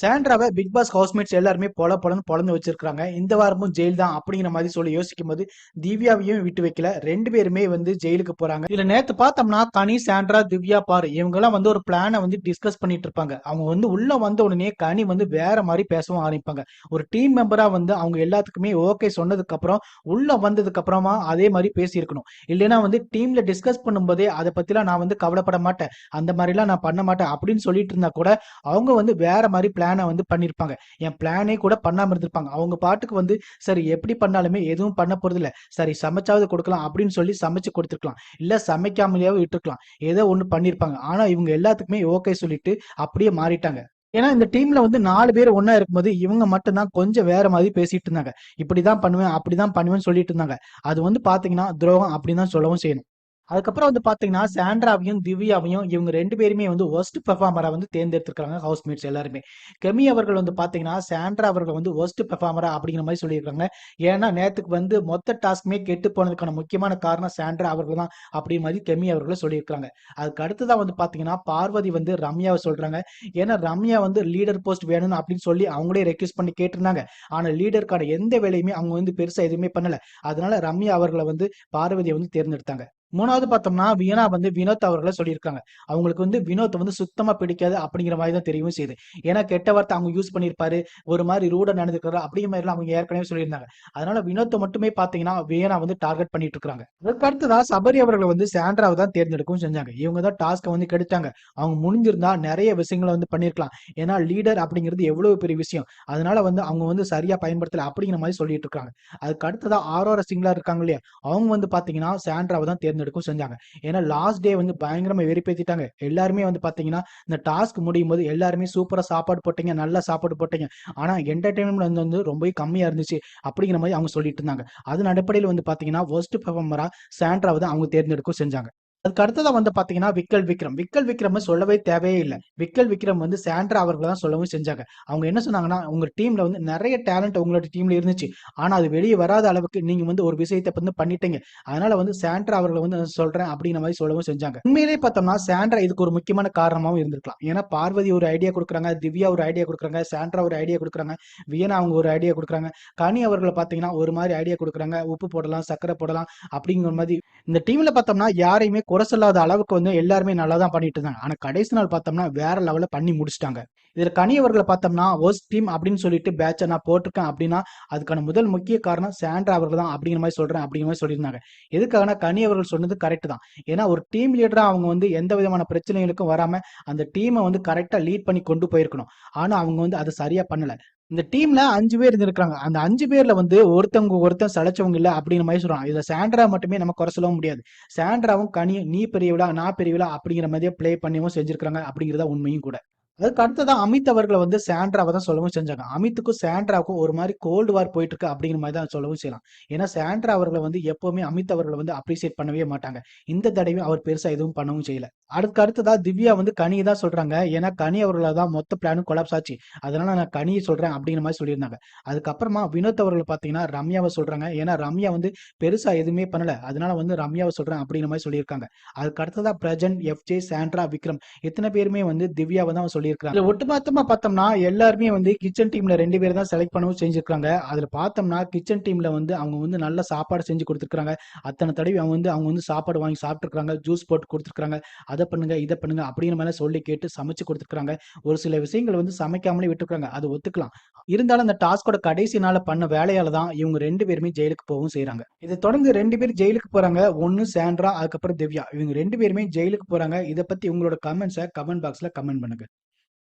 சாண்ட்ராவை big pass housemates எல்லாருமே பொல பொலன்னு பொழந்து வச்சிருக்காங்க இந்த வாரமும் ஜெயில் தான் அப்படிங்கிற மாதிரி சொல்லி யோசிக்கும் போது திவ்யாவையும் விட்டு வைக்கல. ரெண்டு பேருமே வந்து ஜெயிலுக்கு போறாங்க. இதுல நேத்து பார்த்தோம்னா கனி சாண்ட்ரா திவ்யா பாரு இவங்க எல்லாம் வந்து ஒரு பிளானை வந்து டிஸ்கஸ் பண்ணிட்டு இருப்பாங்க. அவங்க வந்து உள்ள வந்த உடனே கனி வந்து வேற மாதிரி பேசவும் ஆரம்பிப்பாங்க. ஒரு டீம் மெம்பரா வந்து அவங்க எல்லாத்துக்குமே ஓகே சொன்னதுக்கு அப்புறம் உள்ள வந்ததுக்கு அப்புறமா அதே மாதிரி பேசியிருக்கணும். இல்லைன்னா வந்து டீம்ல டிஸ்கஸ் பண்ணும்போதே அதை பத்திலாம் நான் வந்து கவலைப்பட மாட்டேன். அந்த மாதிரிலாம் நான் பண்ண மாட்டேன் அப்படின்னு சொல்லிட்டு இருந்தா கூட அவங்க வந்து வேற மாதிரி பிளானை வந்து பண்ணியிருப்பாங்க என் பிளானே கூட பண்ணாமல் இருந்திருப்பாங்க. அவங்க பாட்டுக்கு வந்து சரி எப்படி பண்ணாலுமே எதுவும் பண்ண போறது சரி சமைச்சாவது கொடுக்கலாம் அப்படின்னு சொல்லி சமைச்சு கொடுத்துருக்கலாம். இல்லை சமைக்காமலேயாவது விட்டுருக்கலாம். ஏதோ ஒன்று பண்ணியிருப்பாங்க ஆனால் இவங்க எல்லாத்துக்குமே ஓகே சொல்லிட்டு அப்படியே மாறிட்டாங்க. ஏன்னா இந்த டீம்ல வந்து நாலு பேர் ஒன்னா இருக்கும்போது இவங்க மட்டும்தான் கொஞ்சம் வேற மாதிரி பேசிட்டு இருந்தாங்க. இப்படிதான் பண்ணுவேன் அப்படிதான் பண்ணுவேன்னு சொல்லிட்டு இருந்தாங்க. அது வந்து பாத்தீங்கன்னா துரோகம் அப்படின்னு தான் சொல்லவும் செய்யணும். அதுக்கப்புறம் வந்து பாத்தீங்கன்னா சாண்ட்ராவையும் திவ்யாவையும் இவங்க ரெண்டு பேருமே வந்து ஒஸ்ட் பெர்ஃபார்மரா வந்து தேர்ந்தெடுத்திருக்காங்க ஹவுஸ்மேட்ஸ் எல்லாருமே. கெமி அவர்கள் வந்து பாத்தீங்கன்னா சாண்ட்ரா அவர்கள் வந்து ஒஸ்ட் பெர்ஃபார்மரா அப்படிங்கிற மாதிரி சொல்லியிருக்காங்க. ஏன்னா நேத்துக்கு வந்து மொத்த டாஸ்க்குமே கெட்டு போனதுக்கான முக்கியமான காரணம் சாண்ட்ரா அவர்கள் தான் அப்படிங்கிற மாதிரி கெமி அவர்களும் சொல்லியிருக்காங்க அதுக்கு அடுத்ததான் வந்து பாத்தீங்கன்னா பார்வதி வந்து ரம்யாவை சொல்றாங்க. ஏன்னா ரம்யா வந்து லீடர் போஸ்ட் வேணும்னு அப்படின்னு சொல்லி அவங்களே ரெக்யூஸ் பண்ணி கேட்டிருந்தாங்க. ஆனா லீடருக்கான எந்த வேலையுமே அவங்க வந்து பெருசா எதுவுமே பண்ணல. அதனால ரம்யா அவர்களை வந்து பார்வதியை வந்து தேர்ந்தெடுத்தாங்க. மூணாவது பார்த்தோம்னா வீணா வந்து வினோத் அவர்களை சொல்லியிருக்காங்க. அவங்களுக்கு வந்து வினோத் வந்து சுத்தமா பிடிக்காது அப்படிங்கிற மாதிரி தான் தெரியவும் செய்யுது. ஏன்னா கெட்ட வார்த்தை அவங்க யூஸ் பண்ணியிருப்பாரு. ஒரு மாதிரி ரூட நடந்துக்கிறாரு அப்படிங்கிற மாதிரிலாம் அவங்க ஏற்கனவே சொல்லியிருந்தாங்க. அதனால வினோத்தை மட்டுமே பாத்தீங்கன்னா வீணா வந்து டார்கெட் பண்ணிட்டு இருக்காங்க. அதுக்கடுத்ததான் சபரி அவர்களை வந்து சாண்ட்ராவை தான் தேர்ந்தெடுக்கவும் செஞ்சாங்க. இவங்க தான் டாஸ்க்கை வந்து கெடுத்தாங்க. அவங்க முடிஞ்சிருந்தா நிறைய விஷயங்களை வந்து பண்ணிருக்கலாம். ஏன்னா லீடர் அப்படிங்கிறது எவ்வளவு பெரிய விஷயம். அதனால வந்து அவங்க வந்து சரியா பயன்படுத்தல அப்படிங்கிற மாதிரி சொல்லிட்டு இருக்காங்க. அதுக்கு அடுத்ததா ஆரோர சிங்களா இருக்காங்க இல்லையா? அவங்க வந்து பாத்தீங்கன்னா சாண்ட்ராவை தான் தேர்ந்தெடுக்கும் செஞ்சாங்க. ஏன்னா லாஸ்ட் டே வந்து பயங்கரமா வெறிப்பேத்திட்டாங்க. எல்லாருமே வந்து பாத்தீங்கன்னா இந்த டாஸ்க் முடியும் போது எல்லாருமே சூப்பரா சாப்பாடு போட்டீங்க நல்லா சாப்பாடு போட்டீங்க. ஆனா என்டர்டைன்மெண்ட் வந்து ரொம்பவே கம்மியா இருந்துச்சு அப்படிங்கிற மாதிரி அவங்க சொல்லிட்டு இருந்தாங்க. அதன் அடிப்படையில் வந்து பாத்தீங்கன்னா ஒஸ்ட் பெர்ஃபார்மரா சாண்ட்ராவை தான் அவங்க தேர்ந்தெடுக்கும் செஞ்சாங்க. அதுக்கு அடுத்ததான் வந்து பாத்தீங்கன்னா விக்கல் விக்ரம். விக்கல் விக்ரம் சொல்லவே தேவையே இல்லை. விக்கல் விக்ரம் வந்து சாண்ட்ரா அவர்களை தான் சொல்லவும் செஞ்சாங்க. அவங்க என்ன சொன்னாங்கன்னா உங்க டீம்ல வந்து நிறைய டேலண்ட் உங்களோட டீம்ல இருந்துச்சு. ஆனா அது வெளியே வராத அளவுக்கு நீங்க வந்து ஒரு விஷயத்தை வந்து பண்ணிட்டீங்க. அதனால வந்து சாண்ட்ரா அவர்களை வந்து நான் சொல்றேன் அப்படிங்கிற மாதிரி சொல்லவும் செஞ்சாங்க. உண்மையிலேயே பார்த்தோம்னா சாண்ட்ரா இதுக்கு ஒரு முக்கியமான காரணமாகவும் இருந்திருக்கலாம். ஏன்னா பார்வதி ஒரு ஐடியா கொடுக்குறாங்க திவ்யா ஒரு ஐடியா கொடுக்குறாங்க சாண்ட்ரா ஒரு ஐடியா கொடுக்குறாங்க வியனா அவங்க ஒரு ஐடியா கொடுக்குறாங்க கனி அவர்களை பாத்தீங்கன்னா ஒரு மாதிரி ஐடியா கொடுக்குறாங்க. உப்பு போடலாம் சர்க்கரை போடலாம் அப்படிங்கிற மாதிரி. இந்த டீம்ல பார்த்தோம்னா யாரையுமே குறை சொல்லாத அளவுக்கு வந்து எல்லாருமே நல்லா தான் பண்ணிட்டு இருந்தாங்க. ஆனா கடைசி நாள் பார்த்தோம்னா வேற லெவலில் பண்ணி முடிச்சிட்டாங்க. இதுல கனியவர்களை பார்த்தோம்னா ஒர்ஸ்ட் டீம் அப்படின்னு சொல்லிட்டு பேட்சை நான் போட்டிருக்கேன் அப்படின்னா அதுக்கான முதல் முக்கிய காரணம் சாண்ட்ரா அவர்கள் தான் அப்படிங்கிற மாதிரி சொல்றேன் அப்படிங்கிற மாதிரி சொல்லியிருந்தாங்க. எதுக்காகனா கனி அவர்கள் சொன்னது கரெக்ட் தான். ஏன்னா ஒரு டீம் லீடரா அவங்க வந்து எந்த விதமான பிரச்சனைகளுக்கும் வராம அந்த டீமை வந்து கரெக்டா லீட் பண்ணி கொண்டு போயிருக்கணும். ஆனா அவங்க வந்து அதை சரியா பண்ணல. இந்த டீம்ல அஞ்சு பேர் இருந்திருக்காங்க. அந்த அஞ்சு பேர்ல வந்து ஒருத்தவங்க ஒருத்தன் சளைச்சவங்க இல்ல அப்படிங்கிற மாதிரி சொல்றாங்க. இதுல சாண்ட்ரா மட்டுமே நம்ம குறை சொல்லவும் முடியாது. சாண்ட்ராவும் கனியும் நீ பெரியவிழா நான் பெரியவிழா அப்படிங்கிற மாதிரியே பிளே பண்ணியும் செஞ்சிருக்காங்க அப்படிங்கிறதா உண்மையும் கூட. அதுக்கு அடுத்ததான் அமித் அவர்களை வந்து சாண்ட்ராவை தான் சொல்லவும் செஞ்சாங்க. அமித்துக்கும் சாண்ட்ராவுக்கும் ஒரு மாதிரி கோல்டு வார் போயிட்டு இருக்கு அப்படிங்கிற மாதிரி தான் சொல்லவும் செய்யலாம். ஏன்னா சாண்ட்ரா அவர்களை வந்து எப்பவுமே அமித் அவர்களை வந்து அப்ரிசியேட் பண்ணவே மாட்டாங்க. இந்த தடவையும் அவர் பெருசா எதுவும் பண்ணவும் செய்யல. அதுக்கு அடுத்ததா திவ்யா வந்து கனி தான் சொல்றாங்க. ஏன்னா கனி அவர்களை தான் மொத்த பிளானும் கொலாப்ஸ் ஆச்சு. அதனால நான் கனியை சொல்றேன் அப்படிங்கிற மாதிரி சொல்லியிருந்தாங்க. அதுக்கப்புறமா வினோத் அவர்கள் பாத்தீங்கன்னா ரம்யாவை சொல்றாங்க. ஏன்னா ரம்யா வந்து பெருசா எதுவுமே பண்ணல. அதனால வந்து ரம்யாவை சொல்றேன் அப்படிங்கிற மாதிரி சொல்லியிருக்காங்க. அதுக்கு அடுத்ததா பிரஜன் எஃப்ஜே சாண்ட்ரா விக்ரம் இத்தனை பேருமே வந்து திவ்யாவை தான் சொல்லியிருக்காங்க ஒட்டுமொத்தமா பார்த்தோம்னா எல்லாருமே வந்து கிச்சன் டீம்ல ரெண்டு பேர் தான் செலக்ட் பண்ணவும் செஞ்சிருக்காங்க அதுல பார்த்தோம்னா கிச்சன் டீம்ல வந்து அவங்க வந்து நல்ல சாப்பாடு செஞ்சு கொடுத்துருக்காங்க அத்தனை தடவை அவங்க வந்து அவங்க வந்து சாப்பாடு வாங்கி சாப்பிட்டுருக்காங்க ஜூஸ் போட்டு கொடுத்துருக்காங்க அதை பண்ணுங்க இதை பண்ணுங்க அப்படிங்கிற மாதிரி சொல்லி கேட்டு சமைச்சு கொடுத்துருக்காங்க ஒரு சில விஷயங்கள் வந்து சமைக்காமலே விட்டுருக்காங்க. அது ஒத்துக்கலாம். இருந்தாலும் அந்த டாஸ்கோட கடைசி நாள பண்ண வேலையால தான் இவங்க ரெண்டு பேருமே ஜெயிலுக்கு போகவும் செய்யறாங்க இதை தொடர்ந்து ரெண்டு பேர் ஜெயிலுக்கு போறாங்க. ஒன்னு சாண்ட்ரா அதுக்கப்புறம் திவ்யா. இவங்க ரெண்டு பேருமே ஜெயிலுக்கு போறாங்க. இதை பத்தி உங்களோட கமெண்ட்ஸை கமெண்ட் பாக்ஸ்ல கமெண்ட் பண்ணுங்க.